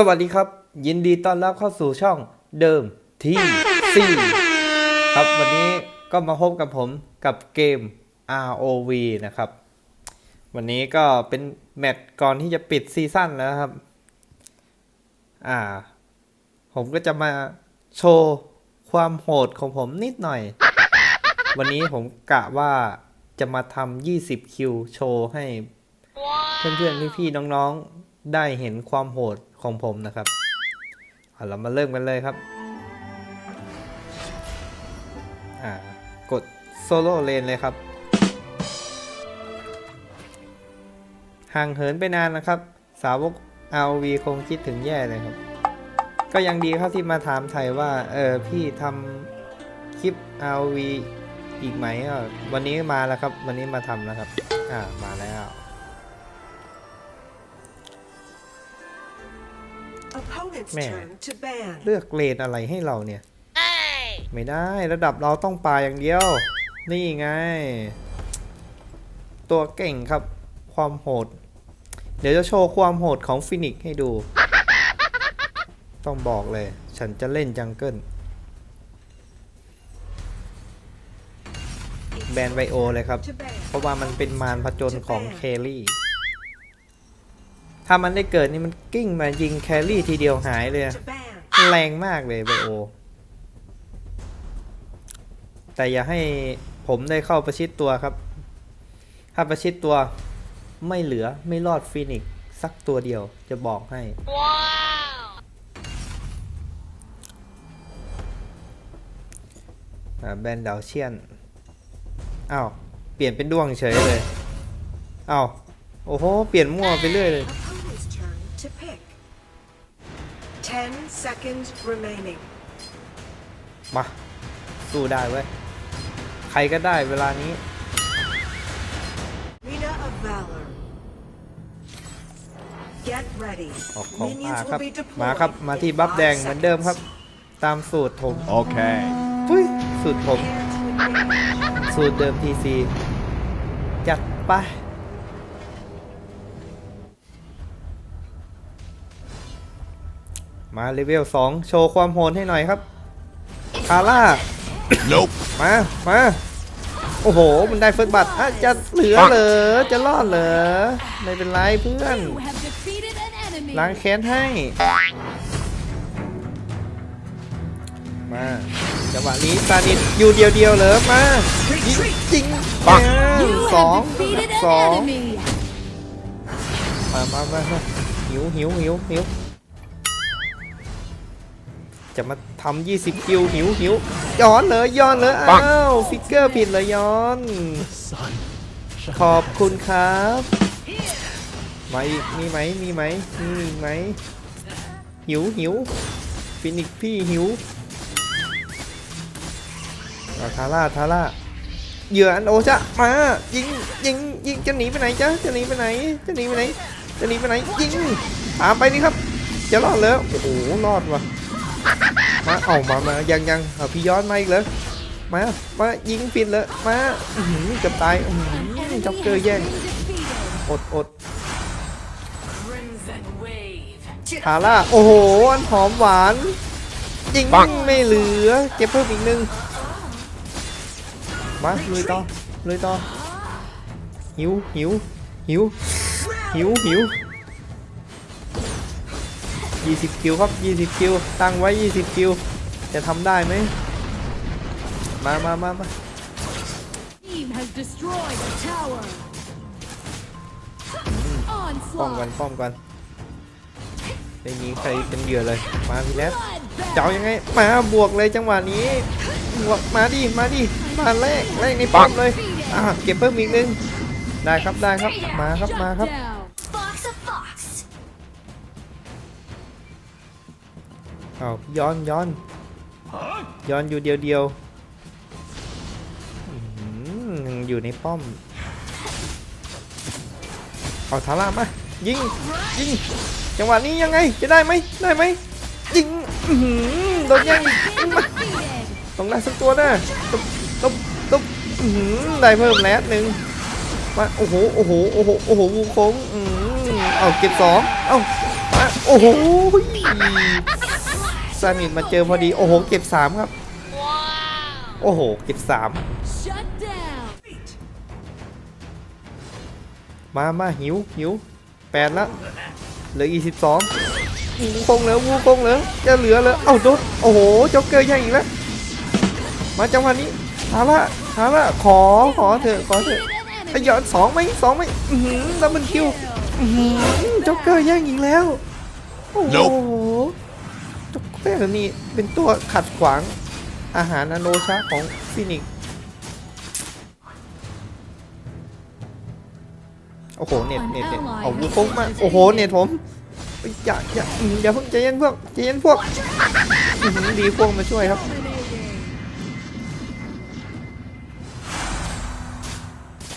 สวัสดีครับ ยินดีต้อนรับเข้าสู่ช่องเดิมทีซีครับวันนี้ก็มาพบกับผมกับเกม ROV นะครับ วันนี้ก็เป็นแมตช์ก่อนที่จะปิดซีซั่นแล้วครับ อ่า ผมก็จะมาโชว์ความโหดของผมนิดหน่อย วันนี้ผมกะว่าจะมาทำ20คิวโชว์ให้ เพื่อนๆพี่ๆน้องๆได้เห็นความโหด ของผมนะครับเอาเรามาเริ่มกันเลยครับ กดโซโล่เลนเลยครับ ห่างเหินไปนานนะครับ สาวก RV คงคิดถึงแย่เลยครับ ก็ยังดีครับที่มาถามไทยว่า เออพี่ทำคลิป RV อีกไหมวันนี้มาแล้วครับ วันนี้มาทำแล้วครับ อ่า มาแล้ว Opponent's Man. turn to ban. เลือกเลนอะไรให้เราเนี่ย ไม่ได้ระดับเราต้องปลาอย่างเดียว นี่ไง ตัวเก่งครับความโหด เดี๋ยวจะโชว์ความโหดของฟินิกซ์ให้ดู ต้องบอกเลย ฉันจะเล่นจังเกิลแบนไบโอเลยครับ To ban. เพราะว่ามันเป็นมารผจญของแครี่ ถ้ามันได้เกิดนี่มันกิ้งมายิงแครี่ทีเดียวหายเลย แรงมากเลยไบโอ แต่อย่าให้ผมได้เข้าประชิดตัวครับ ถ้าประชิดตัวไม่เหลือไม่รอดฟินิกซ์สักตัวเดียวจะบอกให้ แบนดาวเชียนอ้าว เปลี่ยนเป็นด้วงเฉยเลย อ้าว โอ้โห เปลี่ยนมั่วไปเรื่อยเลย 10 seconds remaining มา สู้ได้เว้ย ใครก็ได้เวลานี้ Rita of Valor Get ready ออกของมาครับมาครับมาที่บัฟแดงเหมือนเดิมครับ ตามสูตรผมโอเคปุ้ย สูตรผมสูตรเดิมทีซี จัดไป มาเลเวล2 โชว์ความโหดให้หน่อยครับคาร่า Nope. มา มา โอ้โห มันได้เฟิร์สบัตรอะจะเหลือเหรอ จะรอดเหรอ ไม่เป็นไรเพื่อน You have defeated an enemy. ล้างแค้นให้ มาจังหวะนี้ซานิดอยู่เดียวเดียวๆเหรอ มายิงยิงปัง You สอง have defeated สอง an enemy. มามามามาหิวหิวหิวหิว จะมาทำ20คิวหิวหิวย้อนเลยย้อนเลยอ้าวฟิกเกอร์ผิดเลยย้อน Sun. ขอบคุณครับมาอีกมีไหมมีไหมมีอีกไหมหิวหิวฟินิกซ์พี่หิวเอาทาร่าทาร่าเหยื่ออันโอจะมายิงยิงยิงจะหนีไปไหนจ๊ะจะหนีไปไหนจะหนีไปไหนจะหนีไปไหนยิงตามไปนี่ครับจะรอดแล้วโอ้โหรอดว่ะ มาเอามามายังยังเอาพี่ย้อนมาอีกเลยมา มายิงฟินเลยมาอื้อหือเกับตายอื้อหือ Enemy จ็อกเกอร์ has แย่ง been defeated. อดอด Crimson Wave. ทาร่าโอ้โหอันหอมหวานยิงไม่เหลือเก็บเพิ่มอีกหนึ่งมาลุยต่อลุยต่อหิวหิวหิวหิวหิว ยี่สิบคิวครับยี่สิบคิวตั้งไว้ยี่สิบคิวจะทำได้ไหมมามามามา Team has destroyed a tower. ป้องกัน Onslaught. ป้องกันไม่มีใครเป็นเหยื่อเลย มาพี่แลส Bloodbath. เจ้ายังไง มาบวกเลยจังหวะนี้บวกมาดิ มาดิ มาแรกแรกในป้อมเลย อ่าเก็บเพิ่มอีกนึง ได้ครับได้ครับ มาครับ Shut มาครับ เอาย้อนย้อนย้อนอยู่เดียวเดียวอยู่ในป้อม เอาทาร่ามายิงยิงจังหวะนี้ยังไงจะได้ไหมได้ไหมยิงโดนแย่งอีกยิงมาต้องได้สักตัวนะตบตบตบได้เพิ่มแลสหนึ่งมาโอ้โหโอ้โหโอ้โหโอ้โหวูโค้งอืมเอาเก็บสองเอามาโอ้โห ซานิดมาเจอพอดีโอ้โหเก็บสามครับโอ้โหเก็บสาม Shut down. มามาหิวหิวแปดละเหลืออีสิบสองวูคงเหลือวูคงเหลือจะเหลือเหลือเอ้าโดนโอ้โหจ็อกเกอร์แย่งอีกแล้วมาจังหวะนี้ฮาร่าฮาร่าขอขอเถอะขอเถอะไอ้ยอดสองไหมสองไหมอือหือดับเบิลคิวอื้อหือจ็อกเกอร์แย่งอีกแล้วโอ้โห จ็อกเกอร์นี่เป็นตัวขัดขวางอาหารอโนชาของฟินิกซ์โอ้โหเน็ตเน็ตเน็ตเอาวูฟงมาโอ้โหเน็ตผมเอ้ยอย่าอย่าอืมอย่าเพิ่งใจเย็นพวกใจเย็นพวกอื้อหือดีพวกมาช่วยครับ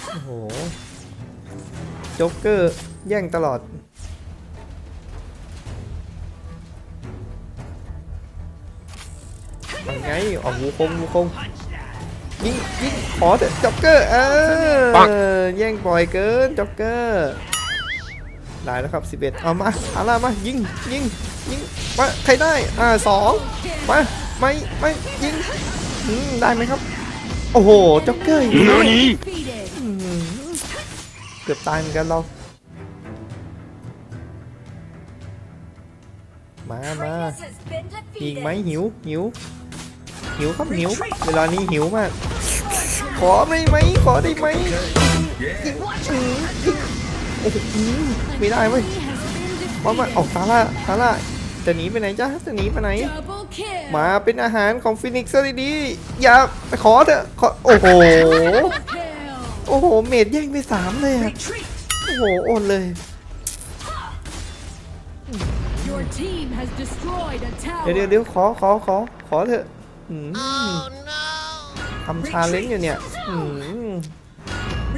โอ้โหโจ๊กเกอร์แย่งตลอด ยังไงออกวูคงวูคงยิงยิงขอเถอะจ็อกเกอร์เออแย่งปล่อยเกินจ็อกเกอร์ได้แล้วครับ 11 เอามาอาล่ามายิงยิงยิงมาใครได้อ่าสองมาไม่ไม่ยิงอืมได้ไหมครับ โอ้โหจ็อกเกอร์อีกแล้ว Defeated. อืมเกือบตายเหมือนกันเรา มามามีอีกไหมหิวหิว หิวครับหิว เวลานี้หิวมาก ขอได้ไหมขอได้ไหมอืมโอ้โหอืมไม่ได้เว้ย Enemy has been มามา defeated. ออกซาร่าซาร่าจะหนีไปไหนจ้าจะหนีไปไหน Double kill. มาเป็นอาหารของฟินิกซ์ซะดีๆอย่าขอเถอะขอโอ้โห Triple kill. โอ้โหเมดแย่งไปสามเลยอะ Retreat. โอ้โหโอนเลย Your team has destroyed a tower. เดี๋ยวเดี๋ยวเดี๋ยวขอขอขอขอเถอะ อืมทำชาเลนจ์อยู่เนี่ยอืม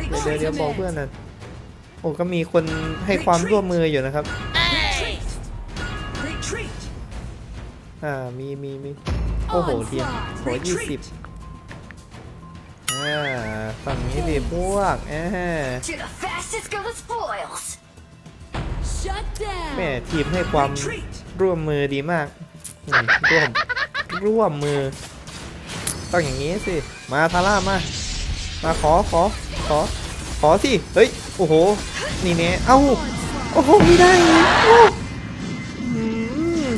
เดี๋ยวเดี๋ยวเดี๋ยวบอกเพื่อนนะโอ้ก็มีคนให้ความร่วมมืออยู่นะครับ Retreat. Retreat. อ่า มีมีมีโอ้โหเทียมขอยี่สิบอ่าฝั่งนี้ดิพวกอ่า To the fastest go the spoils. Shut down. แม่ทีมให้ความร่วมมือดีมากอืมร่วม ร่วมมือ ต้องอย่างนี้สิ มาทาร่ามา มาขอขอขอ ขอสิ เฮ้ย โอ้โห นี่เนี่ยเอ้า โอ้โห ไม่ได้เลยโอ้อืม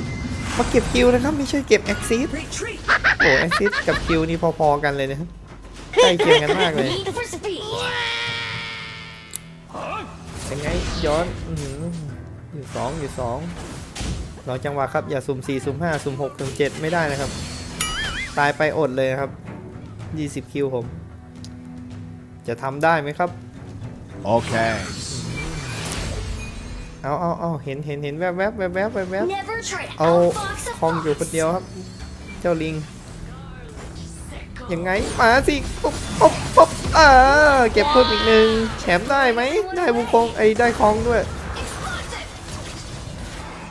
มาเก็บคิวนะครับ ไม่ใช่เก็บแอคซิส Retreat. โอ้แอคซิสกับคิวนี่พอๆกันเลยนะครับใกล้เคียงกันมากเลย Need for speed. ยังไงย้อนอื้อหืออยู่สองอยู่สอง รอจังหวะครับอย่าสุ่มสี่สุ่มห้าสุ่มหกสุ่มเจ็ดไม่ได้นะครับ ตายไปอดเลยครับยี่สิบคิวผม จะทำได้ไหมครับ Okay. เอาเอาเอาเห็นเห็นเห็นแวบแวบแวบแวบแวบแวบ Never trade เอา out fox a คองอยู่คน fox. เดียวครับ เจ้าลิง ยังไง มาสิปุ๊บปุ๊บปุ๊บอ่าเก็บเพิ่มอีกหนึ่งแถมได้ไหม ได้บุคงไอ้ยได้คองด้วย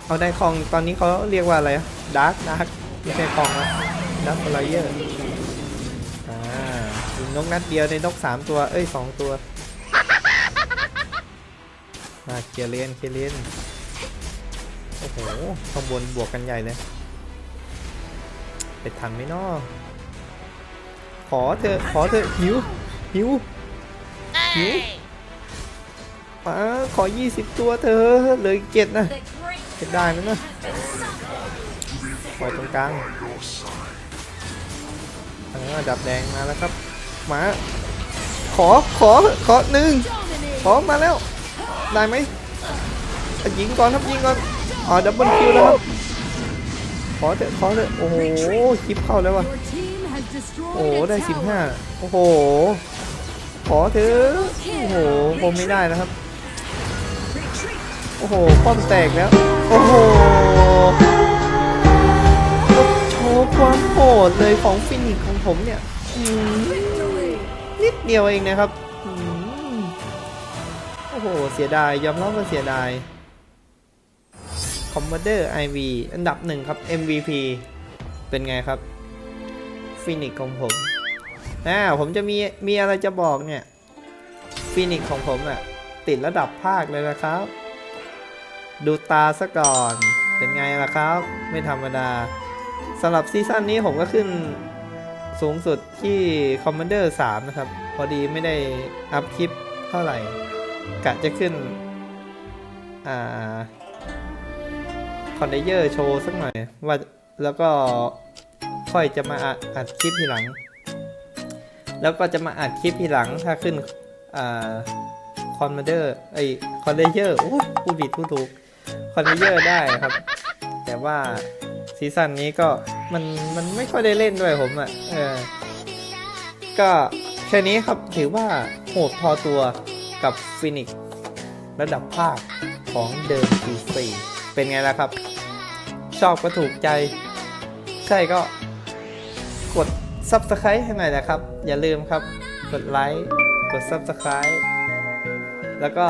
เอาได้คองตอนนี้เขาเรียกว่าอะไรดาร์กดาร์กไม่ใช่คองนะดาร์กไลเยอร์อ่ายิงนกนัดเดียวในนกสามตัว เอ้ยสองตัวมาเคลียร์เลนเคลียร์เลนโอ้โหข้างบนบวกกันใหญ่เลยไปทันไหมน้อขอเถอะขอเถอะหิวหิวหิวมาขอ 20 ตัวเธอะเหลยเจ็ดนะ The great จะได้ไหมนะปล่อยตรงกลางเออดับแดงมาแล้วครับ มา ขอ ขอ ขอหนึ่งขอมาแล้ว ได้ไหมยิงก่อนครับยิงก่อน อ๋อดับเบิลคิวแล้วครับ ขอเถอะขอเถอะโอ้โห คลิปเข้าแล้วว่ะ โอ้โห ได้สิบห้าโอ้โห ขอเถอะ โอ้โหคงไม่ได้นะครับ โอ้โหป้อมแตกแล้ว โอ้โหโชว์ความโหดเลยของฟินิกของผมเนี่ยนิดเดียวเองนะครับโอ้โห เสียดาย ยอมรับว่าเสียดาย Commander IV อันดับหนึ่งครับ MVP เป็นไงครับฟินิกของผมอ่าผมจะมีมีอะไรจะบอกเนี่ยฟินิกของผมอะติดระดับภาคเลยนะครับ ดูตาซะก่อน เป็นไงล่ะครับ ไม่ธรรมดาสำหรับซีซั่นนี้ผมก็ขึ้นสูงสุดที่ Commander 3 นะครับ พอดีไม่ได้อัพคลิปเท่าไหร่ กะจะขึ้น อ่าคอนเดเยอร์โชว์สักหน่อย ว่าแล้วก็ค่อยจะมาอัดอัดคลิปทีหลัง แล้วก็จะมาอัดคลิปทีหลังถ้าขึ้น อ่าคอนมาเดอร์ไอคอนเดเยอร์โอ้ยพูดผิดพูดถูก คอนเดเยอร์ได้ครับ แต่ว่าซีซั่นนี้ก็มันมันไม่ค่อยได้เล่นด้วยผมอะ่ะเออก็แค่นี้ครับถือว่าโหดพอตัวกับฟินิกระดับภาคของเดิมทีสี่เป็นไงล่ะครับ ชอบก็ถูกใจ ใช่ก็กด Subscribe ให้หน่อยนะครับ อย่าลืมครับ กดไลค์ กด Subscribe แล้วก็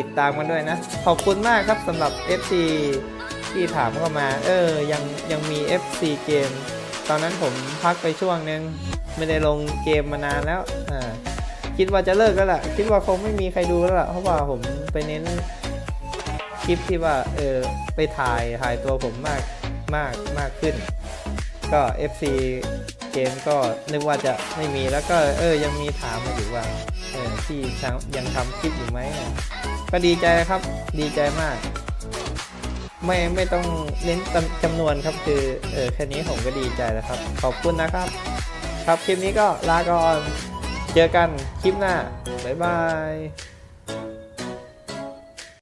ติดตามกันด้วยนะ ขอบคุณมากครับสำหรับ FC ที่ถามเข้ามา เออ ยังยังมี FC เกม ตอนนั้นผมพักไปช่วงนึง ไม่ได้ลงเกมมานานแล้วอ่าคิดว่าจะเลิกแล้วล่ะ คิดว่าคงไม่มีใครดูแล้วล่ะ เพราะว่าผมไปเน้นคลิปที่ว่า เออ ไปถ่ายถ่ายตัวผมมากมากมากขึ้น ก็ FC เกมก็นึกว่าจะไม่มีแล้วก็เออยังมีถามมาอยู่ว่าเออที่ยังทำคลิปอยู่ไหม ก็ดีใจครับดีใจมาก ไม่ไม่ต้องเน้นจำนวนครับคือเออแค่นี้ผมก็ดีใจแล้วครับ ขอบคุณนะครับ ครับคลิปนี้ก็ลาก่อน เจอกันคลิปหน้า บ๊ายบาย